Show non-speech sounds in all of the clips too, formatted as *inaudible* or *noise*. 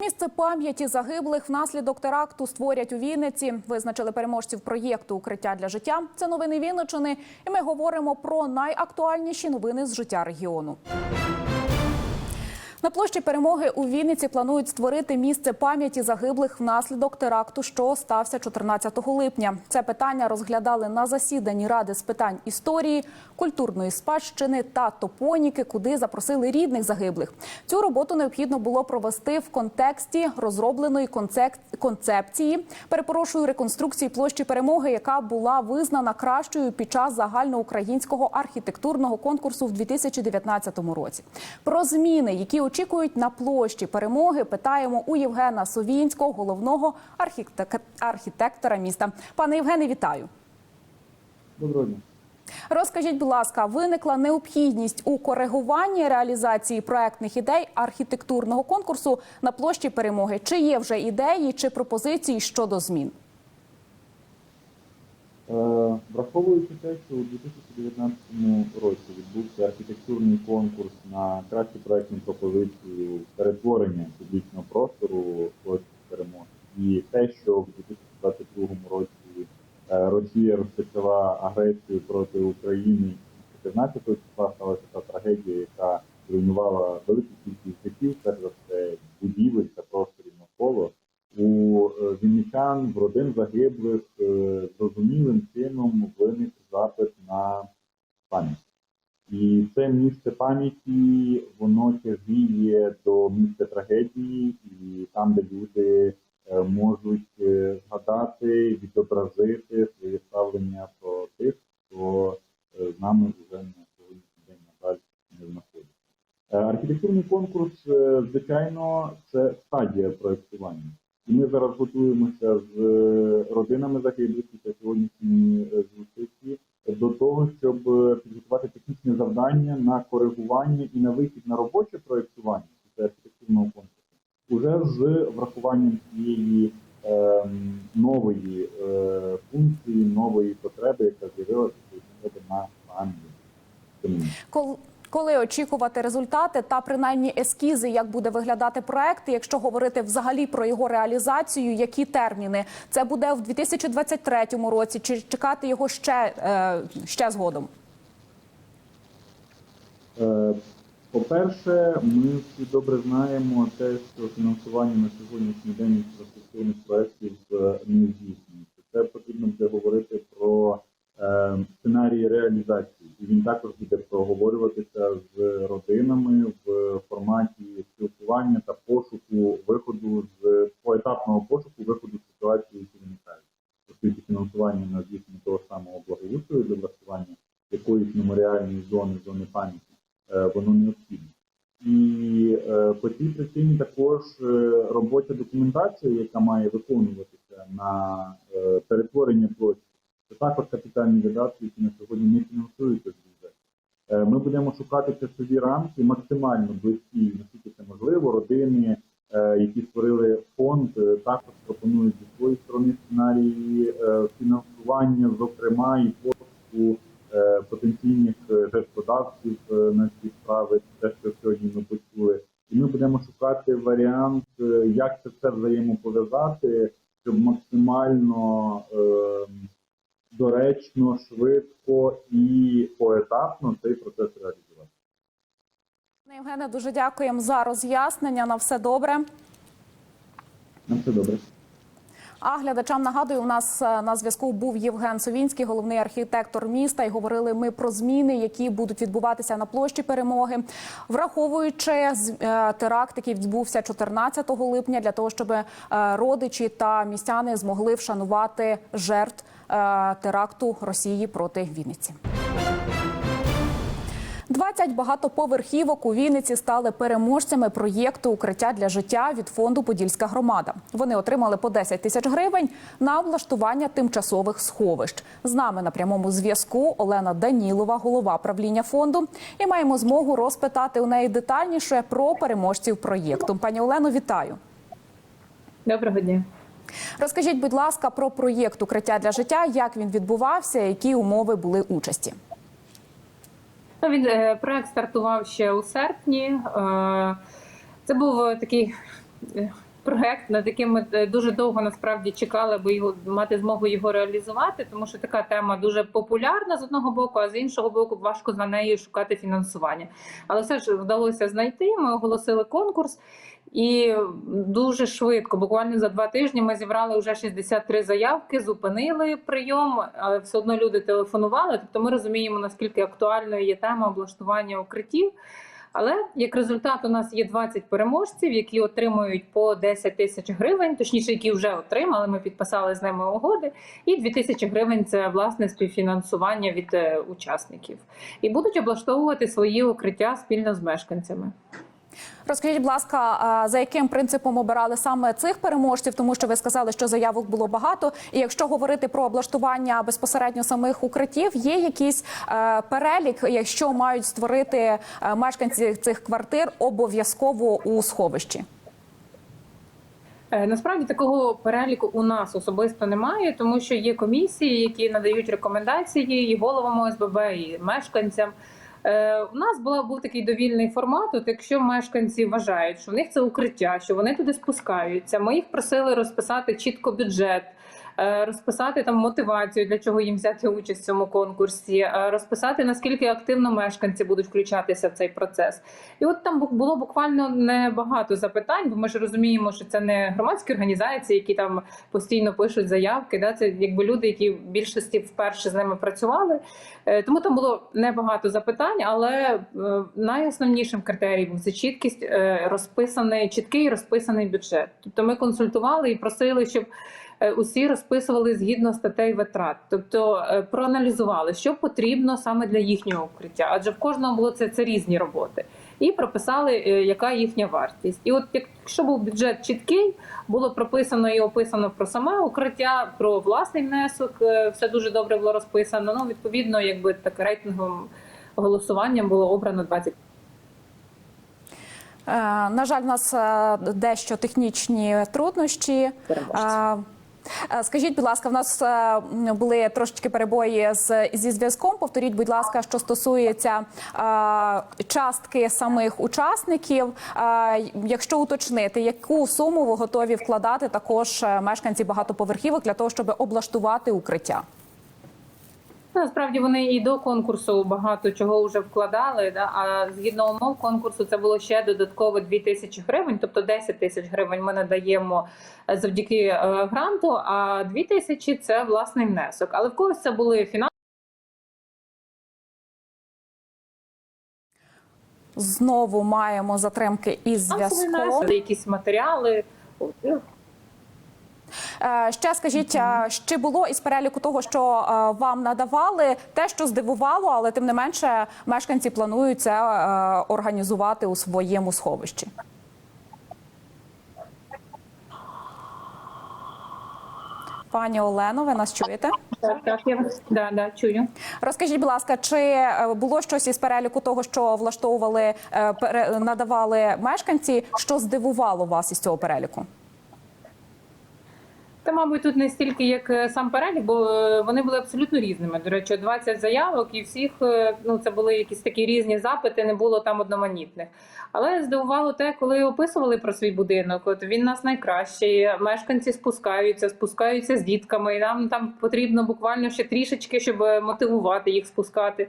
Місце пам'яті загиблих внаслідок теракту створять у Вінниці. Визначили переможців проєкту Укриття для життя. Це новини Вінничини. І ми говоримо про найактуальніші новини з життя регіону. На площі перемоги у Вінниці планують створити місце пам'яті загиблих внаслідок теракту, що стався 14 липня. Це питання розглядали на засіданні ради з питань історії, культурної спадщини та топоніки, куди запросили рідних загиблих. Цю роботу необхідно було провести в контексті розробленої концепції. Перепрошую реконструкції площі перемоги, яка була визнана кращою під час загальноукраїнського архітектурного конкурсу в 2019 році. Про зміни, які очікують на площі перемоги, питаємо у Євгена Совінського, головного архітек- архітектора міста. Пане Євгене, вітаю. Доброго дня. Розкажіть, будь ласка, виникла необхідність у коригуванні реалізації проектних ідей архітектурного конкурсу на площі перемоги. Чи є вже ідеї чи пропозиції щодо змін? Е, Враховуючи те, що у 2019 році відбувся архітектурний конкурс на кращу проектну пропозицію перетворення публічного простору перемоги, і те, що в 2022 році е, Росія розпочала агресію проти України 14 числа сталася та трагедія, яка зруйнувала велику кількість життів, перш за все будівель та просторів навколо. У е, вінничан, в родин загиблих е, зрозумілим чином виник запит на пам'ять. І це місце пам'яті, воно тяжіє до місця трагедії, і там, де люди е, можуть е, згадати, відобразити своє ставлення про тих, хто е, з нами вже на сьогоднішній день, на жаль, не знаходиться. Архітектурний конкурс, звичайно, це стадія проєктування. І ми зараз готуємося з е, родинами загиблих після сьогоднішньої е, зустрічі до того, щоб е, підготувати технічне на коригування і на вихід на робоче проєктування архітектурного конкурсу, уже з врахуванням цієї ем, нової е, функції, нової потреби, яка з'явилася на. Кол- Коли очікувати результати та принаймні ескізи, як буде виглядати проект, якщо говорити взагалі про його реалізацію, які терміни це буде в 2023 році, чи чекати його ще, е, ще згодом? Е, По-перше, ми всі добре знаємо те, що фінансування на сьогоднішній день інфраструктурних проєктів е, не здійснюється. Це потрібно буде говорити про е, сценарії реалізації, і він також буде проговорюватися з родинами в форматі спілкування та пошуку виходу з поетапного пошуку виходу з ситуації, які виникають. Оскільки фінансування на здійснення того самого благоустрою для влаштування якоїсь меморіальної зони, зони пам'яті, воно необхідне. І е, по цій причині також е, робоча документація, яка має виконуватися на е, перетворення площі, це також капітальні видатки, які на сьогодні не фінансуються з бюджету. Е, Ми будемо шукати часові рамки максимально близькі, наскільки це можливо. Родини, е, які створили фонд, е, також пропонують зі своєї сторони сценарії е, фінансування, зокрема і пошуку е, потенційних е, жертводавців е, на ці справи, те, що сьогодні ми почули. І ми будемо шукати варіант, е, як це все взаємопов'язати, щоб максимально е, доречно, швидко і поетапно цей процес реалізувати. Євгене, дуже дякуємо за роз'яснення. На все добре. Нам все добре. А глядачам нагадую, у нас е, на зв'язку був Євген Совінський, головний архітектор міста. І говорили ми про зміни, які будуть відбуватися на площі перемоги, враховуючи е, теракт, який відбувся 14 липня, для того, щоб е, родичі та містяни змогли вшанувати жертв теракту Росії проти Вінниці. 20 багатоповерхівок у Вінниці стали переможцями проєкту Укриття для життя від фонду Подільська громада. Вони отримали по 10 тисяч гривень на облаштування тимчасових сховищ. З нами на прямому зв'язку Олена Данілова, голова правління фонду. І маємо змогу розпитати у неї детальніше про переможців проєкту. Пані Олено, вітаю. Доброго дня. Розкажіть, будь ласка, про проєкт укриття для життя, як він відбувався, які умови були участі. Ну, Він е, проект стартував ще у серпні. Е, Це був е, такий проект, над яким ми дуже довго насправді чекали, аби його мати змогу його реалізувати, тому що така тема дуже популярна з одного боку, а з іншого боку, важко за нею шукати фінансування. Але все ж вдалося знайти. Ми оголосили конкурс. І дуже швидко, буквально за два тижні, ми зібрали вже 63 заявки, зупинили прийом. але Все одно люди телефонували. Тобто, ми розуміємо наскільки актуальною є тема облаштування укриттів. Але як результат, у нас є 20 переможців, які отримують по 10 тисяч гривень, точніше, які вже отримали. Ми підписали з ними угоди. І 2 тисячі гривень це власне співфінансування від е, учасників, і будуть облаштовувати свої укриття спільно з мешканцями. Розкажіть, будь ласка, за яким принципом обирали саме цих переможців, тому що ви сказали, що заявок було багато. І якщо говорити про облаштування безпосередньо самих укриттів, є якийсь е, перелік, якщо мають створити е, мешканці цих квартир обов'язково у сховищі. Е, Насправді такого переліку у нас особисто немає, тому що є комісії, які надають рекомендації і головам ОСББ, і мешканцям. Е, У нас була був такий довільний формат. От якщо мешканці вважають, що в них це укриття, що вони туди спускаються, ми їх просили розписати чітко бюджет. Е, Розписати там мотивацію, для чого їм взяти участь в цьому конкурсі, е, розписати наскільки активно мешканці будуть включатися в цей процес. І от там було буквально небагато запитань, бо ми ж розуміємо, що це не громадські організації, які там постійно пишуть заявки. Да? Це якби люди, які в більшості вперше з ними працювали. Е, Тому там було небагато запитань, але найосновнішим критерієм був це чіткість розписаний, чіткий розписаний бюджет. Тобто ми консультували і просили, щоб усі розписували згідно статей витрат, тобто е, проаналізували, що потрібно саме для їхнього укриття, адже в кожного було це, це різні роботи. І прописали, е, яка їхня вартість. І от якщо був бюджет чіткий, було прописано і описано про саме укриття, про власний внесок, е, все дуже добре було розписано. Ну, відповідно, якби так рейтинговим голосуванням було обрано 20 Е, на жаль, у нас е, дещо технічні труднощі. переможців. Е, Скажіть, будь ласка, в нас е, були трошечки перебої з зі зв'язком. Повторіть, будь ласка, що стосується е, частки самих учасників. А, Якщо уточнити, яку суму ви готові вкладати також мешканці багатоповерхівок для того, щоб облаштувати укриття? Насправді вони і до конкурсу багато чого вже вкладали. Да? А згідно умов конкурсу, це було ще додатково 2 тисячі гривень, тобто 10 тисяч гривень ми надаємо е, завдяки е, гранту. А 2 тисячі це власний внесок. Але в когось це були фінансові. Знову маємо затримки із зв'язком. якісь матеріали. Е, Ще скажіть, е, чи було із переліку того, що е, вам надавали, те, що здивувало, але тим не менше мешканці планують це організувати у своєму сховищі? Пані Олено, ви нас чуєте? Так, так, я вас да, да, чую. Розкажіть, будь ласка, чи було щось із переліку того, що влаштовували, надавали мешканці, що здивувало вас із цього переліку? Та, мабуть, тут не стільки як е, сам перелік, бо е, вони були абсолютно різними. До речі, 20 заявок, і всіх е, ну це були якісь такі різні запити, не було там одноманітних. Але здивувало те, коли описували про свій будинок. От він нас найкращий. Мешканці спускаються, спускаються з дітками. І нам там потрібно буквально ще трішечки, щоб мотивувати їх спускати,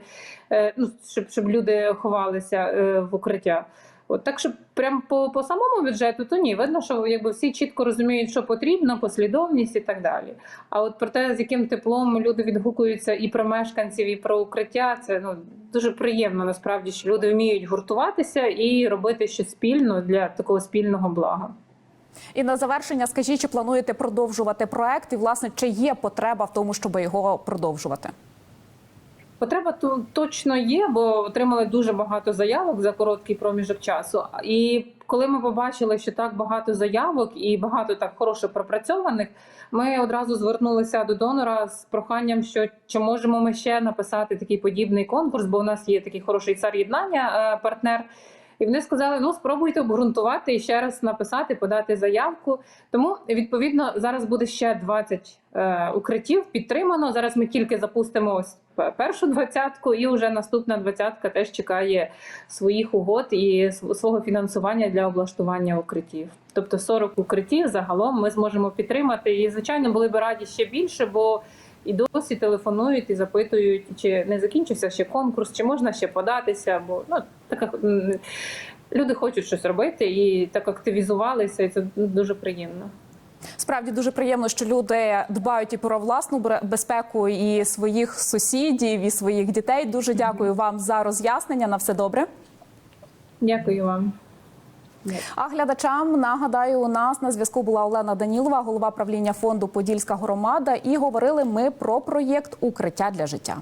ну щоб, щоб люди ховалися в укриття. От так, що прям по, по самому бюджету, то ні, видно, що якби всі чітко розуміють, що потрібно, послідовність і так далі. А от про те, з яким теплом люди відгукуються і про мешканців, і про укриття, це ну дуже приємно насправді, що люди вміють гуртуватися і робити щось спільно для такого спільного блага. І на завершення скажіть, чи плануєте продовжувати проект, і власне чи є потреба в тому, щоб його продовжувати? Потреба ту точно є, бо отримали дуже багато заявок за короткий проміжок часу. І коли ми побачили, що так багато заявок і багато так хороше пропрацьованих, ми одразу звернулися до донора з проханням, що чи можемо ми ще написати такий подібний конкурс, бо у нас є такий хороший цар єднання, е, партнер. І вони сказали: ну спробуйте обґрунтувати і ще раз написати, подати заявку. Тому відповідно зараз буде ще 20 е, укриттів підтримано. Зараз ми тільки запустимо ось першу двадцятку, і вже наступна двадцятка теж чекає своїх угод і св- свого фінансування для облаштування укриттів. Тобто 40 укриттів загалом ми зможемо підтримати. І звичайно були б раді ще більше, бо і досі телефонують і запитують, чи не закінчився ще конкурс, чи можна ще податися. Бо ну така люди хочуть щось робити і так активізувалися, і це дуже приємно. Справді дуже приємно, що люди дбають і про власну безпеку і своїх сусідів, і своїх дітей. Дуже дякую вам за роз'яснення. На все добре. Дякую вам. А глядачам нагадаю, у нас на зв'язку була Олена Данілова, голова правління фонду Подільська громада, і говорили ми про проєкт Укриття для життя.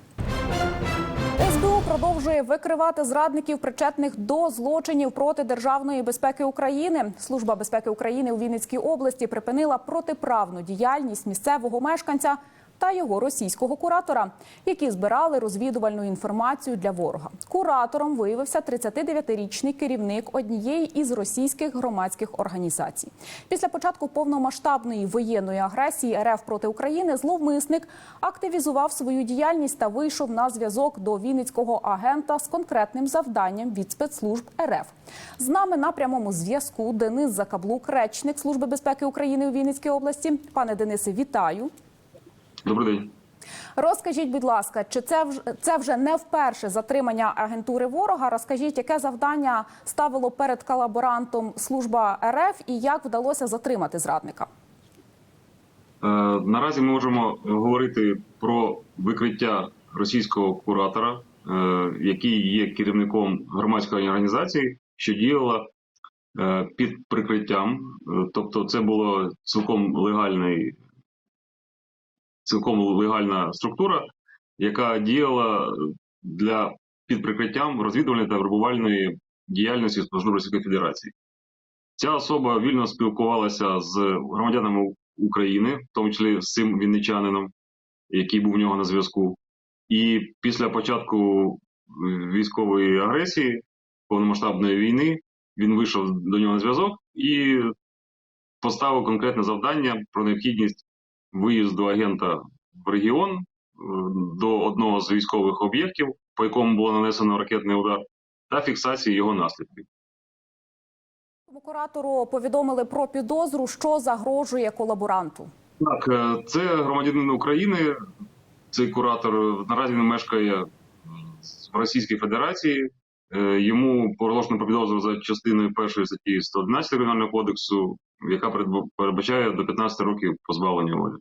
Продовжує викривати зрадників, причетних до злочинів проти державної безпеки України. Служба безпеки України у Вінницькій області припинила протиправну діяльність місцевого мешканця та його російського куратора, які збирали розвідувальну інформацію для ворога. Куратором виявився 39-річний керівник однієї із російських громадських організацій. Після початку повномасштабної воєнної агресії РФ проти України зловмисник активізував свою діяльність та вийшов на зв'язок до вінницького агента з конкретним завданням від спецслужб РФ. З нами на прямому зв'язку Денис Закаблук, речник Служби безпеки України у Вінницькій області. Пане Денисе, вітаю. Добрий день. Розкажіть, будь ласка, чи це вже це вже не вперше затримання агентури ворога? Розкажіть, яке завдання ставило перед колаборантом служба РФ і як вдалося затримати зрадника? Е, наразі ми можемо говорити про викриття російського куратора, е, який є керівником громадської організації, що діяла е, під прикриттям. Е, Тобто, це було цілком легальний, цілком легальна структура, яка діяла для під прикриттям розвідувальної та вербувальної діяльності Служби Російської Федерації. Ця особа вільно спілкувалася з громадянами України, в тому числі з цим вінничанином, який був в нього на зв'язку. І після початку е, військової агресії, повномасштабної війни, він вийшов до нього на зв'язок і поставив конкретне завдання про необхідність виїзду агента в регіон е, до одного з військових об'єктів, по якому було нанесено ракетний удар, та фіксації його наслідків. Куратору повідомили про підозру, що загрожує колаборанту. Так, е, це громадянин України. Цей куратор наразі він мешкає в Російській Федерації. Е, Йому проголошено про підозру за частиною першої статті 111 Кримінального кодексу, яка передб- передбачає до 15 років позбавлення волі.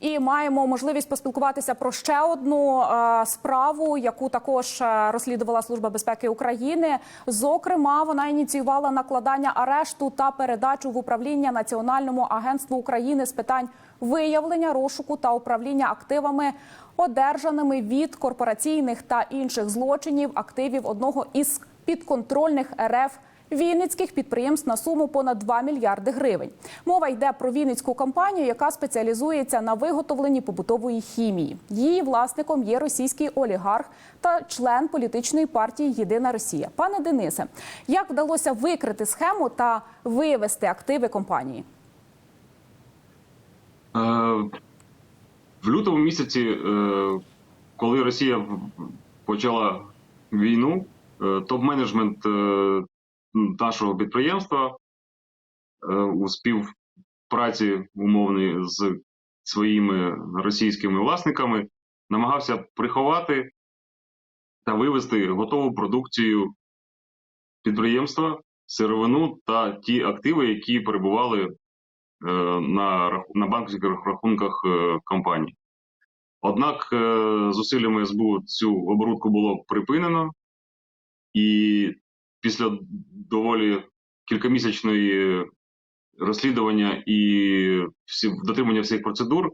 І маємо можливість поспілкуватися про ще одну е, справу, яку також е, розслідувала Служба безпеки України. Зокрема, вона ініціювала накладання арешту та передачу в управління Національному агентству України з питань виявлення, розшуку та управління активами, одержаними від корпораційних та інших злочинів активів одного із підконтрольних РФ Вінницьких підприємств на суму понад 2 мільярди гривень. Мова йде про Вінницьку компанію, яка спеціалізується на виготовленні побутової хімії. Її власником є російський олігарх та член політичної партії Єдина Росія. Пане Денисе, як вдалося викрити схему та вивести активи компанії? В лютому місяці, е, коли Росія почала війну, е, топ-менеджмент е, нашого підприємства у співпраці умовній з своїми російськими власниками намагався приховати та вивести готову продукцію підприємства, сировину та ті активи, які перебували на, на банківських рахунках е, компанії. Однак е, зусиллями СБУ цю оборудку було припинено, і після доволі кількомісячної розслідування і всі, дотримання всіх процедур,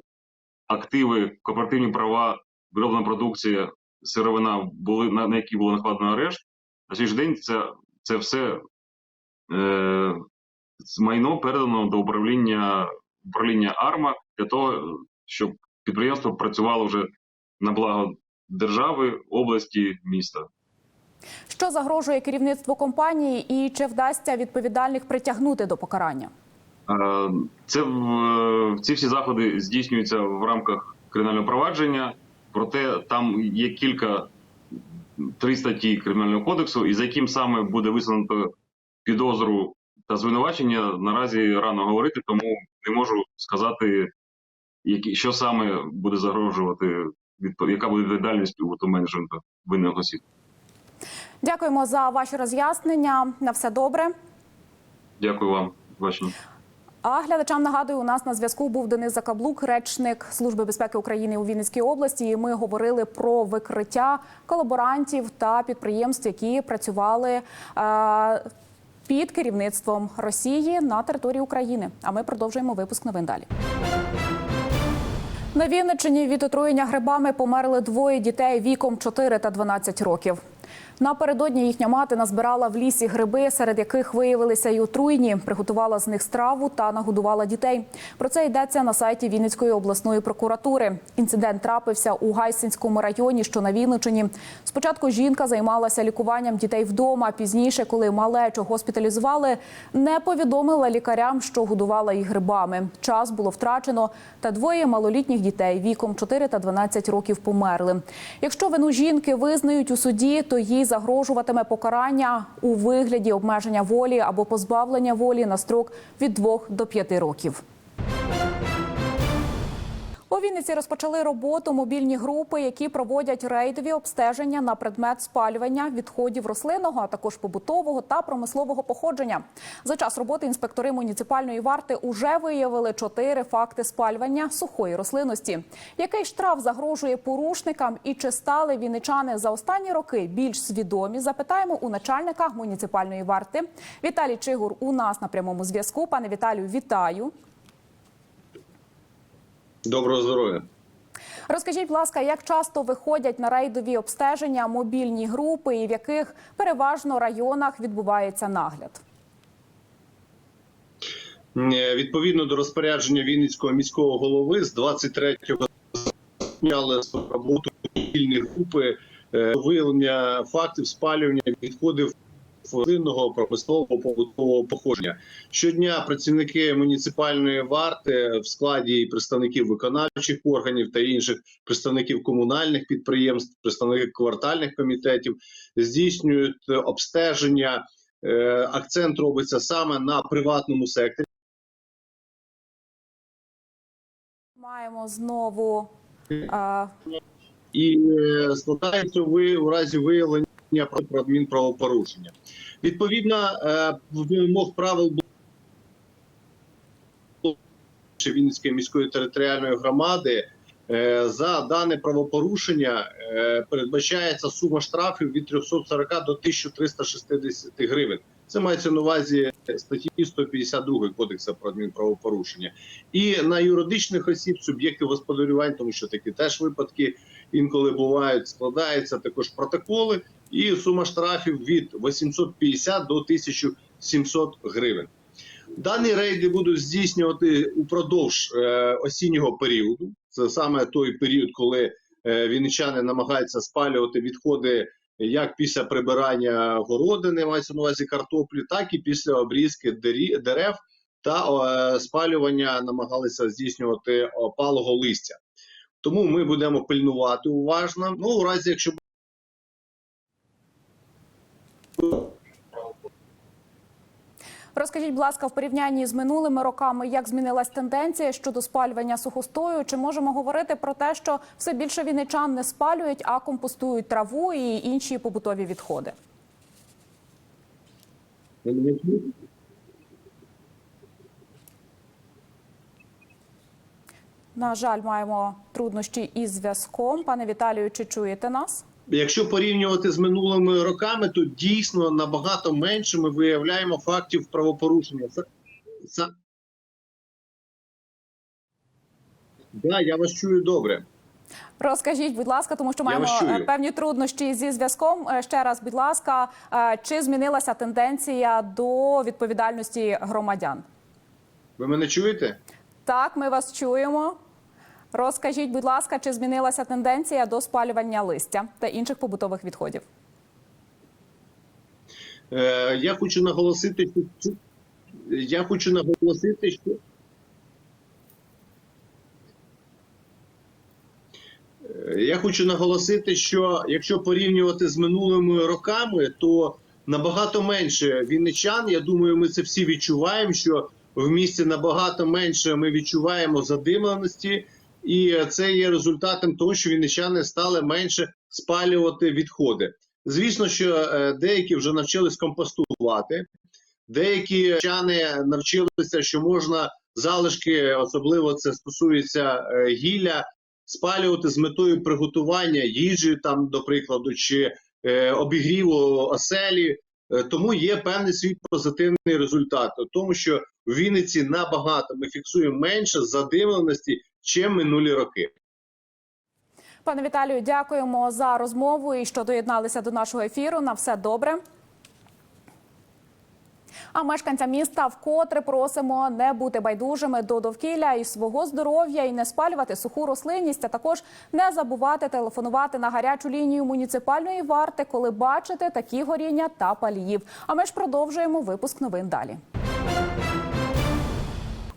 активи, корпоративні права, вироблена продукція, сировина, були, на, на які було накладено арешт. На сьогоднішній день це, це все е, майно передано до управління управління АРМА для того, щоб підприємство працювало вже на благо держави, області, міста. Що загрожує керівництву компанії, і чи вдасться відповідальних притягнути до покарання? Е, Це ці всі заходи здійснюються в рамках кримінального провадження, проте там є кілька три статті кримінального кодексу, і за яким саме буде висунуто підозру та звинувачення, наразі рано говорити, тому не можу сказати, які що саме буде загрожувати яка буде відповідальність у менеджменту винних осіб. Дякуємо за ваші роз'яснення. На все добре. Дякую вам. Бачення. А глядачам нагадую, у нас на зв'язку був Денис Закаблук, речник Служби безпеки України у Вінницькій області. І ми говорили про викриття колаборантів та підприємств, які працювали е, під керівництвом Росії на території України. А ми продовжуємо випуск новин далі. На Вінниччині від отруєння грибами померли двоє дітей віком 4 та 12 років. Напередодні їхня мати назбирала в лісі гриби, серед яких виявилися й отруйні. Приготувала з них страву та нагодувала дітей. Про це йдеться на сайті Вінницької обласної прокуратури. Інцидент трапився у Гайсинському районі, що на Вінниччині. Спочатку жінка займалася лікуванням дітей вдома. Пізніше, коли малечу госпіталізували, не повідомила лікарям, що годувала їх грибами. Час було втрачено, та двоє малолітніх дітей віком 4 та 12 років померли. Якщо вину жінки визнають у суді, то їй загрожуватиме покарання у вигляді обмеження волі або позбавлення волі на строк від 2 до 5 років. У Вінниці розпочали роботу мобільні групи, які проводять рейдові обстеження на предмет спалювання відходів рослинного, а також побутового та промислового походження. За час роботи інспектори муніципальної варти уже виявили чотири факти спалювання сухої рослинності. Який штраф загрожує порушникам і чи стали вінничани за останні роки більш свідомі? Запитаємо у начальника муніципальної варти. Віталій Чигур у нас на прямому зв'язку. Пане Віталію, вітаю. Доброго здоров'я. Розкажіть, будь ласка, як часто виходять на рейдові обстеження мобільні групи і в яких переважно районах відбувається нагляд? Е, Відповідно до розпорядження Вінницького міського голови з 23-го почали роботу мобільні групи е, виявлення фактів спалювання відходів рослинного промислового побутового походження. Щодня працівники муніципальної варти в складі представників виконавчих органів та інших представників комунальних підприємств, представників квартальних комітетів здійснюють обстеження. Е, Акцент робиться саме на приватному секторі. Маємо знову е, і е, складається ви у разі виявлення про про адмінправопорушення. Відповідно, е, вимог правил Вінницької міської територіальної громади е, за дане правопорушення е, передбачається сума штрафів від 340 до 1360 гривень. Це мається на увазі статті 152 Кодексу про адмінправопорушення. І на юридичних осіб, суб'єктів господарювань, тому що такі теж випадки інколи бувають, складаються також протоколи, і сума штрафів від 850 до 1700 гривень. Дані рейди будуть здійснювати упродовж е, осіннього періоду. Це саме той період, коли е, вінничани намагаються спалювати відходи як після прибирання городини, мається на увазі картоплі, так і після обрізки дерев та спалювання намагалися здійснювати опалого листя. Тому ми будемо пильнувати уважно. Ну, у разі, якщо розкажіть, будь ласка, в порівнянні з минулими роками, як змінилась тенденція щодо спалювання сухостою? Чи можемо говорити про те, що все більше вінничан не спалюють, а компостують траву і інші побутові відходи? На жаль, маємо труднощі із зв'язком. Пане Віталію, чи чуєте нас? Якщо порівнювати з минулими роками, то дійсно набагато менше ми виявляємо фактів правопорушення. Це, це... Да, я вас чую добре. Розкажіть, будь ласка, тому що маємо е, певні труднощі зі зв'язком. Е, Ще раз, будь ласка, е, чи змінилася тенденція до відповідальності громадян? Ви мене чуєте? Так, ми вас чуємо. Розкажіть, будь ласка, чи змінилася тенденція до спалювання листя та інших побутових відходів? Е, Я хочу наголосити, що я хочу наголосити, що Е, я хочу наголосити, що якщо порівнювати з минулими роками, то набагато менше вінничан. Я думаю, ми це всі відчуваємо. Що в місті набагато менше ми відчуваємо задимленості, і це є результатом того, що вінничани стали менше спалювати відходи. Звісно, що е, деякі вже навчились компостувати, деякі вчани навчилися, що можна залишки, особливо це стосується е, гілля, спалювати з метою приготування їжі, там, до прикладу, чи е, обігріву оселі. Тому є певний свій позитивний результат, тому що в Вінниці набагато ми фіксуємо менше задимленості, чим минулі роки. Пане Віталію, дякуємо за розмову і що доєдналися до нашого ефіру. На все добре. А мешканця міста вкотре просимо не бути байдужими до довкілля і свого здоров'я і не спалювати суху рослинність, а також не забувати телефонувати на гарячу лінію муніципальної варти, коли бачите такі горіння та паліїв. А ми ж продовжуємо випуск новин далі.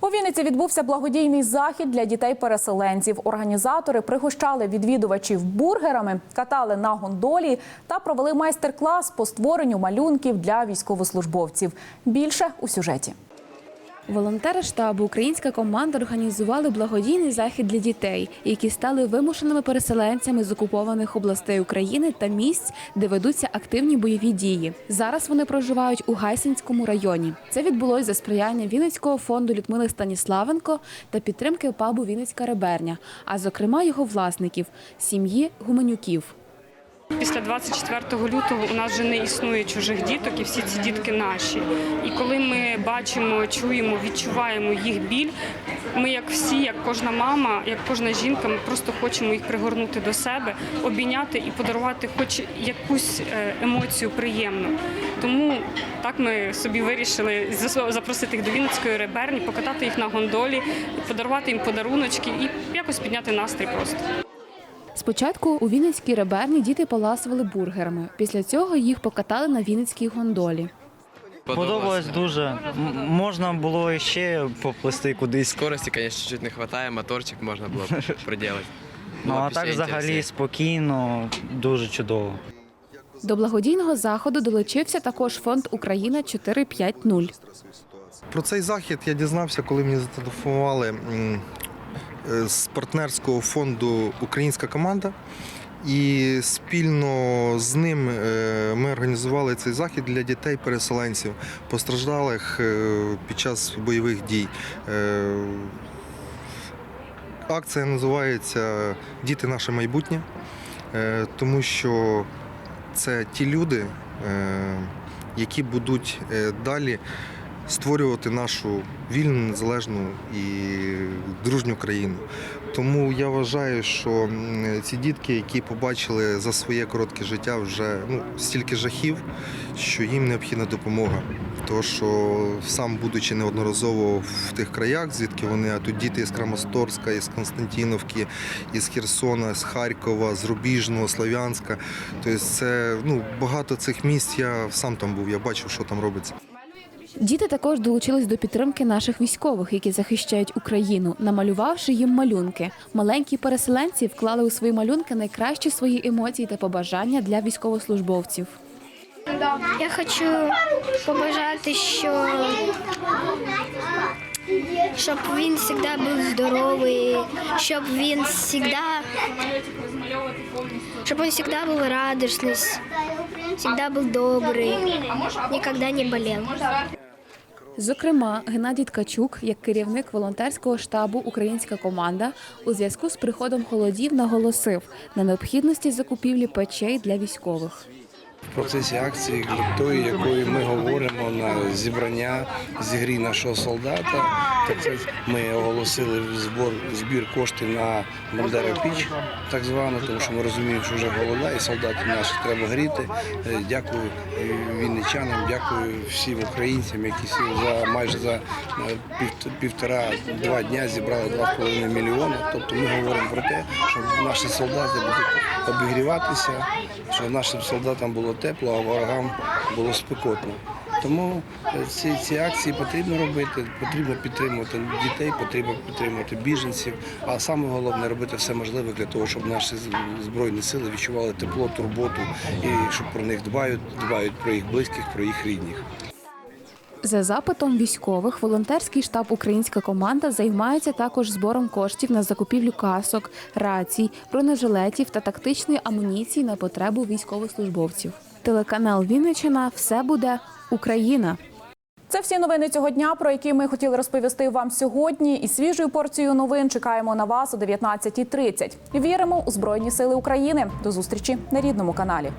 У Вінниці відбувся благодійний захід для дітей-переселенців. Організатори пригощали відвідувачів бургерами, катали на гондолі та провели майстер-клас по створенню малюнків для військовослужбовців. Більше у сюжеті. Волонтери штабу Українська команда організували благодійний захід для дітей, які стали вимушеними переселенцями з окупованих областей України та місць, де ведуться активні бойові дії. Зараз вони проживають у Гайсинському районі. Це відбулось за сприяння Вінницького фонду Людмили Станіславенко та підтримки пабу Вінницька реберня, а зокрема його власників сім'ї Гуменюків. Після 24 лютого у нас вже не існує чужих діток, і всі ці дітки наші. І коли ми бачимо, чуємо, відчуваємо їх біль, ми, як всі, як кожна мама, як кожна жінка, ми просто хочемо їх пригорнути до себе, обійняти і подарувати хоч якусь е, емоцію приємну. Тому так ми собі вирішили запросити їх до Вінницької реберні, покатати їх на гондолі, подарувати їм подаруночки і якось підняти настрій просто. Спочатку у Вінницькій реберні діти поласували бургерами. Після цього їх покатали на Вінницькій гондолі. Подобалось дуже. М- Можна було ще поплисти кудись. Скорости, конечно, чуть-чуть не хватает, моторчик можно было бы *laughs* проделать. Ну Было а бы так всё взагалі интереснее. спокійно, дуже чудово. До благодійного заходу долучився також фонд Україна 450. Про цей захід я дізнався, коли мені зателефонували м, е, з партнерського фонду Українська команда. І спільно з ним е, ми організували цей захід для дітей-переселенців, постраждалих е, під час бойових дій. Е, Акція називається Діти наше майбутнє, е, тому що це ті люди, е, які будуть е, далі створювати нашу вільну, незалежну і дружню країну. Тому я вважаю, що ці дітки, які побачили за своє коротке життя вже ну, стільки жахів, що їм необхідна допомога. Тому що сам, будучи неодноразово в тих краях, звідки вони, а тут діти із Краматорська, із Константіновки, із Херсона, з Харкова, з Рубіжного, Слов'янська. Тобто це ну, багато цих місць, я сам там був, я бачив, що там робиться. Діти також долучились до підтримки наших військових, які захищають Україну, намалювавши їм малюнки. Маленькі переселенці вклали у свої малюнки найкращі свої емоції та побажання для військовослужбовців. Я хочу побажати, що щоб він завжди був здоровий, щоб він завжди, щоб він завжди був радісний, завжди був добрий, ніколи не болів. Зокрема, Геннадій Ткачук, як керівник волонтерського штабу Українська команда, у зв'язку з приходом холодів наголосив на необхідності закупівлі печей для військових. В процесі акції, тої, якої ми говоримо на зібрання зігрій нашого солдата, так ми оголосили збор збір коштів на Бандера Піч, так звану, тому що ми розуміємо, що вже голода, і солдатів наших треба гріти. Е, Дякую вінничанам, дякую всім українцям, які за майже за е, півтора-два дня зібрали 2,5 мільйони. Тобто ми говоримо про те, що наші солдати будуть обігріватися, що нашим солдатам було тепло, а ворогам було спекотно. Тому е, ці, ці акції потрібно робити, потрібно підтримувати дітей, потрібно підтримувати біженців. А саме головне робити все можливе для того, щоб наші збройні сили відчували тепло, турботу і щоб про них дбають, дбають про їх близьких, про їх рідних. За запитом військових, волонтерський штаб Українська команда займається також збором коштів на закупівлю касок, рацій, бронежилетів та тактичної амуніції на потребу військовослужбовців. Телеканал Вінничина все буде Україна. Це всі новини цього дня, про які ми хотіли розповісти вам сьогодні. І свіжою порцією новин чекаємо на вас о 19.30. Віримо у Збройні Сили України. До зустрічі на рідному каналі.